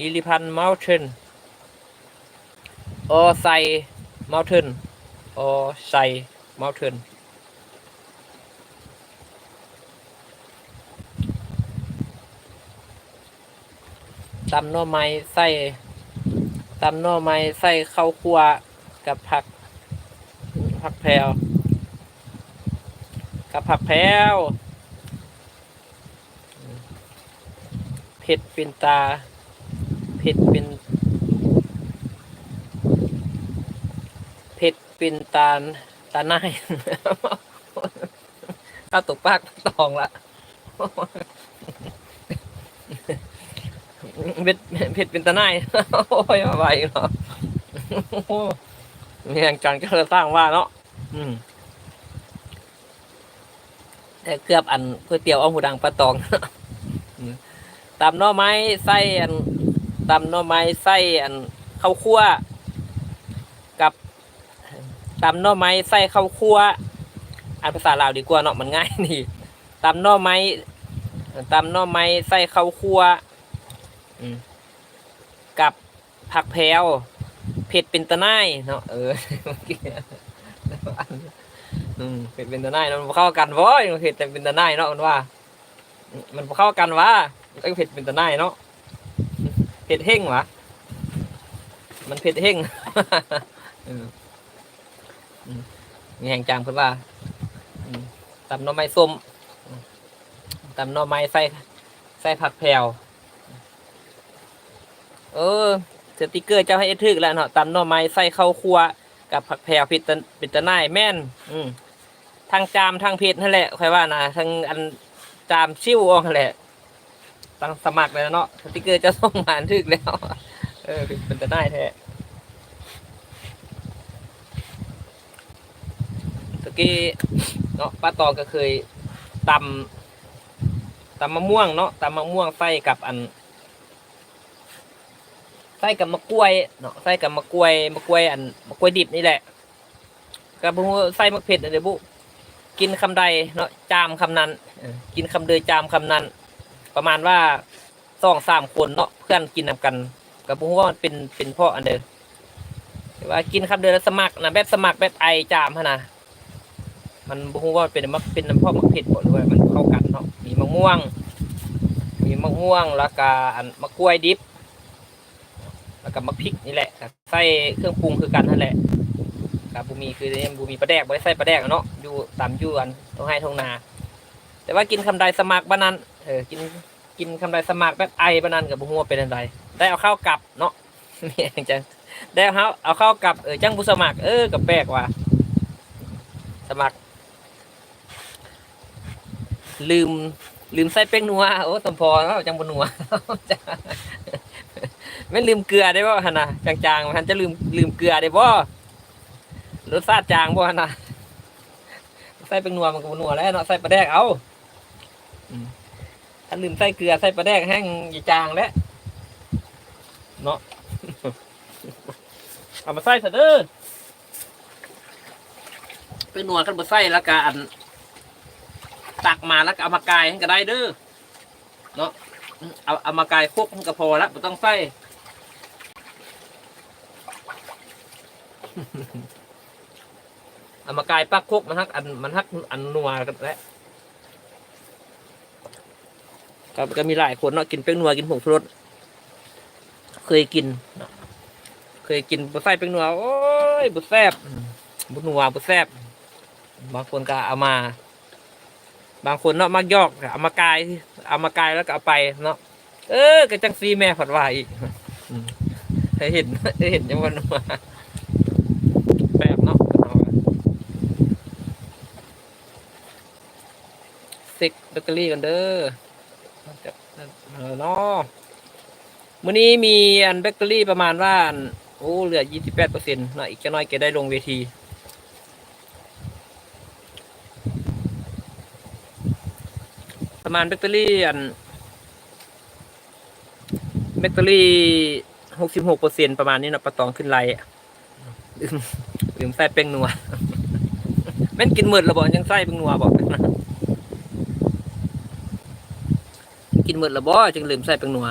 อิลิพันเมลเทนออไซเมลเทนออไซเมลเทนตำหน่อไม้ใส่ตำหน่อไม้ใส่ข้าวคั่วกับผัก ผักแพรวกับผักแพรวเผ็ดป็นตา เผ็ดเป็น เผ็ดเป็นตาตาหน้าข้าวตกปากตองละเผ็ดเผ็ดเป็นตาหน้ายโอ้ยอะไรเนาะมีแห่งจันก็เลยสร้างว่าเนาะอืมแต่เกือบอันก๋วยเตี๋ยวเอาหูดังปลาตองอืมน่อไม้ไส้อัน ตำหน่อไม้ไส้อันข้าวคั่วกับตำหน่อไม้ไส้ข้าวคั่วอ่านภาษาลาวดีกว่าเนาะมันง่ายนี่ตำหน่อไม้ตำหน่อไม้ไส้ข้าวคั่วกับผักแพรวเผ็ดเป็นตะไนาเนาะเออเมื่อกี้เผ็ดเป็นตะไนมันเข้ากันบ่เผ็ดแต่เป็นตะไนเนาะมันว่า มันเข้ากันวะก็เผ็ดเป็นตะไนเนาะ เผ็ดเฮ่งวะมันเผ็ดเฮ่งเอออืมมีแห่งจางเพิ่นว่าอืมตำหน่อไม้ส้มอืมตำหน่อไม้ใส่ใส่ผักแพรวเออสติกเกอร์เจ้าให้เอดทึกแล้วเนาะตำหน่อไม้ใส่ข้าวคั่วกับผักแพรวพิดตะพิดตะไนายแม่น อืมทางจามทางเพจนั่นแหละค่อยว่านะทางอันจามชิวออกนั่นแหละ ตั้งสมัครเลยเนาะสติกเกอร์จะส่งมาอันทึกแล้ว เออเป็นตะไนายแท้ตะกี้เนาะป้าตองก็เคยตำตำมะม่วงเนาะตำมะม่วงใส่กับอันใส่กับมะกล้วยเนาะใส่กับมะกล้วยมะกล้วยอันมะกล้วยดิบนี่แหละกับบุใส่มะเผ็ดอันเดี๋ยวบุกินคำใดเนาะจามคำนั้นกินคำเดยจามคำนั้น ประมาณว่าสองสามคนเนาะเพื่อนกินนำกันกับบุว่ามันเป็นเป็นพ่ออันเดอแต่ว่ากินคำเดินล้วสมัครนะแบบสมัครแบบไอจามฮะนะมันบุว่ามันเป็นมักเป็นน้ำพ่อมะเผ็ดหมดเลยมันเข้ากันเนาะมีมะม่วง มีมะม่วงแล้วก็อันมะกล้วยดิบแล้วก็มะพริกนี่แหละใส่เครื่องปรุงคือกันนั่นแหละกับบูมีคือเนี่ยบูมีปลาแดกบ่ได้ใส่ปลาแดกเนาะอยู่ตามยู่อันตรงให้ทงนา แต่ว่ากินคำใดสมัครบ้านนั้น เออกินกินคำใดสมัครแบบไอบ้านันกับบูหัวเป็นอันใดได้เอาข้าวกลับเนาะนี่เองจังได้เอาข้าวเอาข้าวกลับเออจังบุสมัครเออกับแปลกว่ะสมัคร ลืมลืมใส่เป้งนัวโอ้สมพอแล้วจังบนัวไม่ลืมเกลือได้บ่ฮะนะจางๆมันจะลืมลืมเกลือได้บ่รสชาติจางบ่ฮะนะใส่เป็นนัวมันก็บนัวแล้วเนาะใส่ปลาแดกเอา อืม ถ้าลืมใส่เกลือใส่ปลาแดกแห้งอย่าจางแล้วเนาะเอามาใส่ซะเด้อเป็นนัวกันบ่ใส่แล้วก็อันตักมาแล้วก็เอามากายให้ก็ได้เด้อเนาะเอาเอามากายคุกมันก็พอละไม่ต้องใส่เอามากายปักคุกมันฮักอันมันฮักอันนัวกันแล้ว ก็ก็มีหลายคนเนาะกินเป้งนัวกินผงชูรสเคยกินเคยกินบุใส่เป้งนัวโอ้ยบุแซบบุนัวบุแซบบางคนก็เอามา บางคนเนาะมักยอกเอามากายเอามากายแล้วก็เอาไปเนาะเออก็จังซีแม่ผัดว่าอีกอืมให้เห็นเห็นยังวันมาแปบเนาะเซ็กแบตเตอรี่กันเด้อ จะเนาะมื้อนี้มีอันแบตเตอรี่ประมาณว่าอันโอ้เหลือ28เปอร์เซ็นต์นะอีกจะน้อยแกได้ลงเวทีประมาณแบตเตอรี่อันแบตเตอรี่หกสิบหกเปอร์เซ็นประมาณนี้นะประตองขึ้นไลน์อะลืมลืมใส่เป้งนัวแม่นกินหมืดระบอกยังใส่เป้งนัวบอกนะ กินหมืดละบ่จึงลืมใส่เป้งนัว